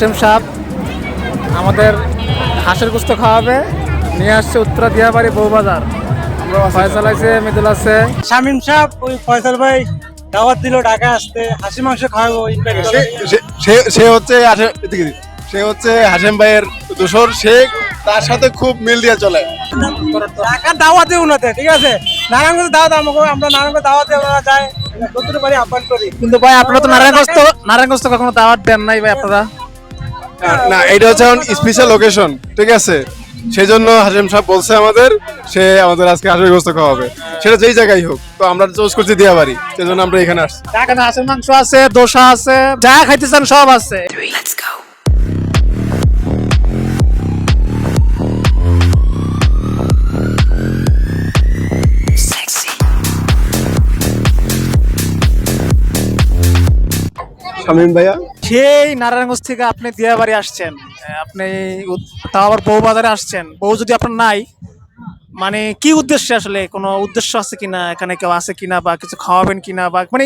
হাশেম সাহেব আমাদের হাঁসের গুস্ত খাওয়াবে নিয়ে আসছে উত্তরা দিয়াবাড়ি বউবাজার। ফয়সাল আছে মৃদুল আছে। শামিম সাহেব ওই ফয়সাল ভাই দাওয়াত দিল ঢাকা আসতে। হাসি মাংস খাওয়াবো সে- সে- সে- সে হচ্ছে। সে হচ্ছে হাসেম ভাইয়ের দোসর শেখ তার সাথে খুব মিল দিয়ে চলে। ঢাকার দাওয়াতে উনাতে ঠিক আছে? নারায়ণগঞ্জ দাওয়াত আমাকে আমরা নারায়ণগঞ্জ দাওয়াতে আমরা যাই নতুন বাড়ি আহ্বান করি। কিন্তু ভাই আপনারা তো নারায়ণগঞ্জ তো নারায়ণগঞ্জ তো কখনো দাওয়াত দেন নাই ভাই আপনারা? না এটা হচ্ছে এখন স্পেশাল লোকেশন ঠিক আছে? সেই জন্য হাসেম সাহেব বলছে আমাদের সে আমাদের আজকে হাঁসের গোস্ত খাওয়াবে। সেটা যেই জায়গায় হোক তো আমরা চুজ করছি দিয়া বাড়ি সেই জন্য আমরা এখানে আসছি। এখানে হাঁসের মাংস আছে দোসা আছে যা খাইতে চান সব আছে। শামীম ভাইয়া সেই নারায়ণগঞ্জ থেকে আপনি দিয়াবাড়ি আসছেন আপনি তাও আবার বউ বাজারে আসছেন বউ যদি আপনার নাই মানে কি উদ্দেশ্যে আসলে কোনো উদ্দেশ্য আছে কিনা এখানে কেউ আছে কিনা বা কিছু খাওয়াবেন কিনা বা মানে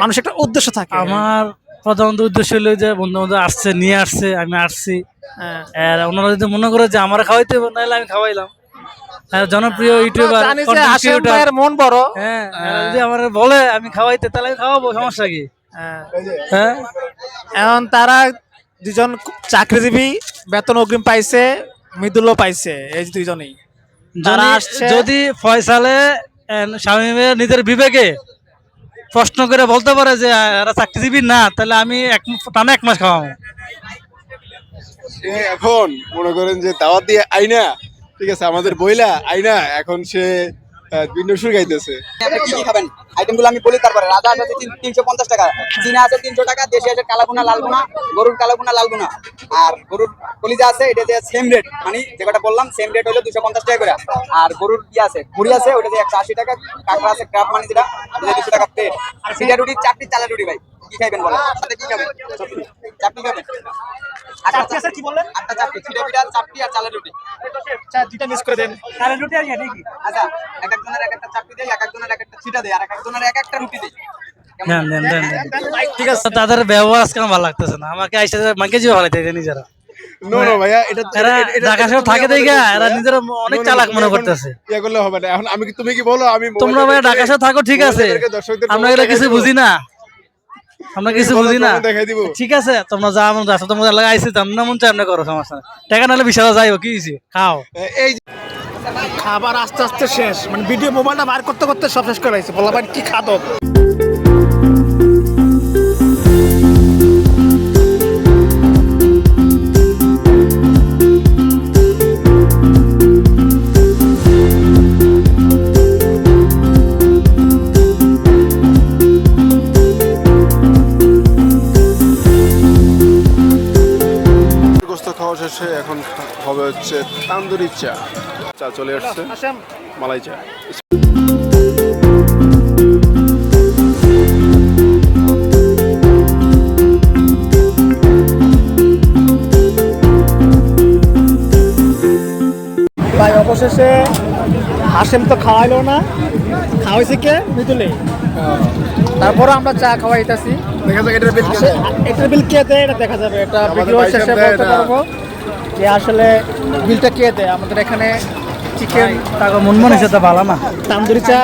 মানুষ একটা উদ্দেশ্য থাকে। আমার প্রধানত উদ্দেশ্য হলো যে বন্ধু বান্ধব আসছে নিয়ে আসছে আমি আসছি। হ্যাঁ। আর ওনারা যদি মনে করে যে আমার খাওয়াইতে নাহলে আমি খাওয়াইলাম। জনপ্রিয় ইউটিউবার মন বড়। হ্যাঁ। যদি আমার বলে আমি খাওয়াইতে তাহলে আমি খাওয়াবো সমস্যা কি? হ্যাঁ। হ্যাঁ এখন তারা দুজন চাকরিজীবী বেতন অগ্রিম পাইছে মৃদুলও পাইছে এই দুইজনেই তারা যদি- আসছে যদি ফয়সালে শামীমের নিজের বিবেকে প্রশ্ন করে বলতে পারে যে এরা চাকরিজীবী না তাহলে আমি এক টানা এক মাস খাওয়াবো সে এখন মনে করেন যে দাওয়াত দিয়ে আইনা ঠিক আছে আমাদের বইলা আইনা এখন সে ভিন্ন সুর গাইতেছে। কি কি খাবেন? আইটেমগুলো আমি বলি, তারপরে রাজা আছে তিন- তিনশো পঞ্চাশ টাকা, চীনা আছে তিনশো টাকা, দেশি আছে কালাগুনা লালগুনা গরুর কালাগুনা লালগুনা আর গরুর কলিজা আছে, এটা যে সেম রেট মানে যেটা বললাম সেম রেট হলো দুশো পঞ্চাশ টাকা করে। আর গরুর কি আছে ঘুড়ি আছে, ওটা যে একশো আশি টাকা, কাঁকড়া আছে ক্রাফ মানে যেটা দুশো টাকা প্লেট আর সিটা রুটি, চারটি চালের রুটি ভাই, কি খাইবেন বলেন? সাথে কি খাবেন? চাপটি খাবেন? আটটা কি বললেন? আটটা পিঠা চাপটি আর চালের রুটি। দুইটা মিস করে দেন। কারেন্ট রুটি আর নাকি? আচ্ছা এক একজনের এক একটা চাপটি দেয় এক একজনের এক একটা ছিটা আর এক একজনের এক একটা রুটি। ঠিক আছে তাদের ব্যবহার আজকে আমার ভালো লাগতেছে না। আমাকে আইসা মাকে যে ভালো লাগতেছে নিজেরা। নো নো ভাইয়া এটা ঢাকা শহর থাকে দেখা এরা নিজেরা? অনেক চালাক মনে করতেছে। ইয়া করলে হবে না। এখন আমি কি তুমি কি বলো? আমি তোমরা ভাই ঢাকা শহর থাকো ঠিক আছে। আমরা এগুলো কিছু বুঝি না। আমরা কিছু বুঝি না। দেখাই দিব। ঠিক আছে তোমরা যা মন যাচ্ছ তোমরা এলাকায় আইসি না মন চাই আমরা করো সমস্যা। টাকা নাহলে বিশাল যাইও কি হয়েছে খাও। এই যে খাবার আস্তে আস্তে শেষ। মানে ভিডিও মোবাইলটা বার করতে করতে সব শেষ করে আইছে বললাম ভাই কি খাদক? খাওয়া শেষে এখন হবে হচ্ছে তান্দুরি চা। চা চলে আসছে। মালাই চা। অবশেষে হাসেম তো খাওয়াইলো না। খাওয়াইছে কে? মিতুলি। তারপরে আমরা চা খাওয়াইতেছি দেখা যাক এটার বিল এটার বিল কে দেয় এটা দেখা যাবে। এটা বিক্রি ভিডিও শেষে বলতে। পারব যে আসলে বিলটা কে দেয়। আমাদের এখানে চিকেন তারপর মনমন হিসেবে ভালো না। তান্দুরি চা।